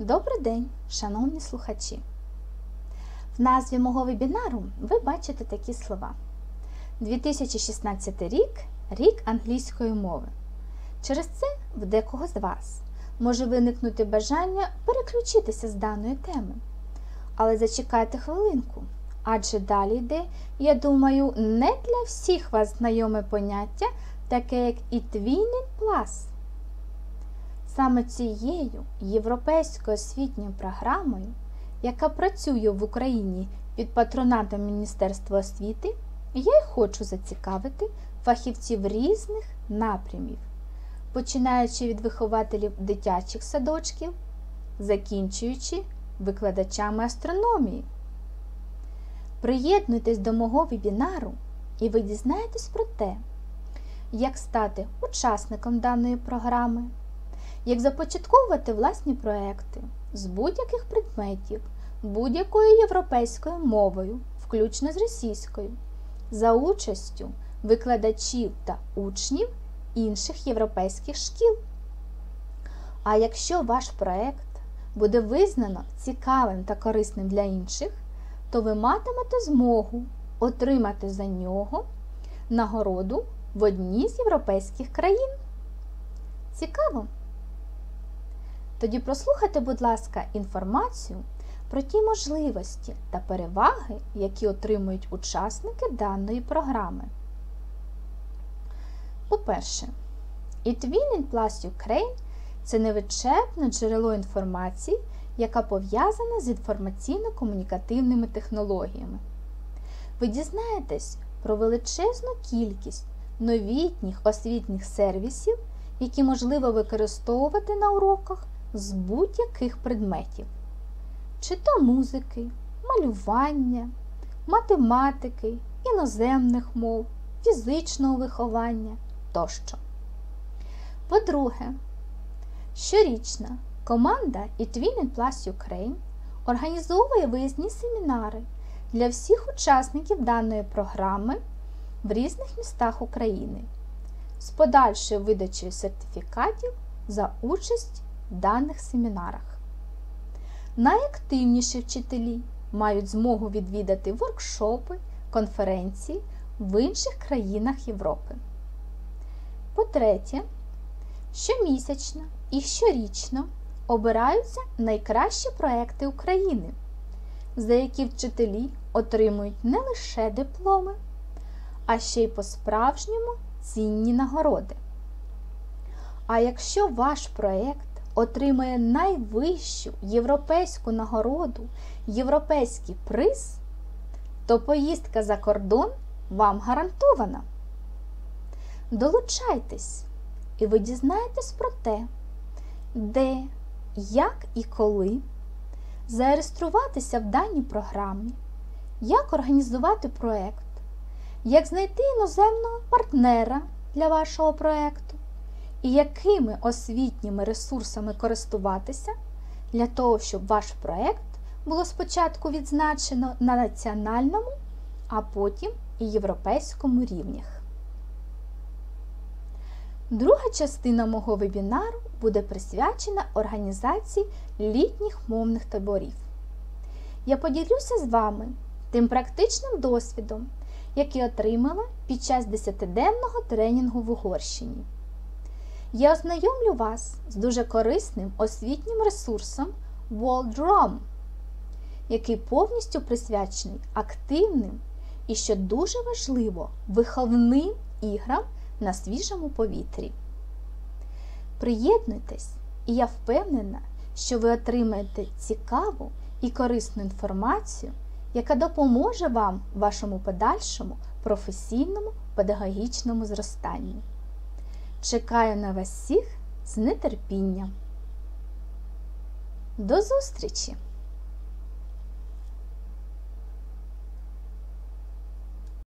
Добрий день, шановні слухачі! В назві мого вебінару ви бачите такі слова: 2016 рік рік англійської мови. Через це в декого з вас може виникнути бажання переключитися з даної теми. Але зачекайте хвилинку, адже далі йде, я думаю, не для всіх вас знайоме поняття, таке як і Twinning Plus. Саме цією європейською освітньою програмою, яка працює в Україні під патронатом Міністерства освіти, я й хочу зацікавити фахівців різних напрямів, починаючи від вихователів дитячих садочків, закінчуючи викладачами астрономії. Приєднуйтесь до мого вебінару і ви дізнаєтесь про те, як стати учасником даної програми як започатковувати власні проекти з будь-яких предметів, будь-якою європейською мовою, включно з російською, за участю викладачів та учнів інших європейських шкіл. А якщо ваш проект буде визнано цікавим та корисним для інших, то ви матимете змогу отримати за нього нагороду в одній з європейських країн. Цікаво! Тоді прослухайте, будь ласка, інформацію про ті можливості та переваги, які отримують учасники даної програми. По-перше, eTwinning Plus Ukraine – це невичерпне джерело інформації, яка пов'язана з інформаційно-комунікативними технологіями. Ви дізнаєтесь про величезну кількість новітніх освітніх сервісів, які можливо використовувати на уроках з будь-яких предметів, чи то музики, малювання, математики, іноземних мов, фізичного виховання тощо. По-друге, щорічна команда eTwinning Plus Ukraine організовує виїзні семінари для всіх учасників даної програми в різних містах України з подальшою видачею сертифікатів за участь даних семінарах. Найактивніші вчителі мають змогу відвідати воркшопи, конференції в інших країнах Європи. По-третє, щомісячно і щорічно обираються найкращі проекти України, за які вчителі отримують не лише дипломи, а ще й по-справжньому цінні нагороди. А якщо ваш проєкт отримає найвищу європейську нагороду, європейський приз, то поїздка за кордон вам гарантована. Долучайтесь, і ви дізнаєтесь про те, де, як і коли зареєструватися в даній програмі, як організувати проєкт, як знайти іноземного партнера для вашого проєкту і якими освітніми ресурсами користуватися для того, щоб ваш проєкт було спочатку відзначено на національному, а потім і європейському рівнях. Друга частина мого вебінару буде присвячена організації літніх мовних таборів. Я поділюся з вами тим практичним досвідом, який отримала під час 10-денного тренінгу в Угорщині. Я ознайомлю вас з дуже корисним освітнім ресурсом WorldROM, який повністю присвячений активним і, що дуже важливо, виховним іграм на свіжому повітрі. Приєднуйтесь, і я впевнена, що ви отримаєте цікаву і корисну інформацію, яка допоможе вам в вашому подальшому професійному педагогічному зростанні. Чекаю на вас всіх з нетерпінням. До зустрічі!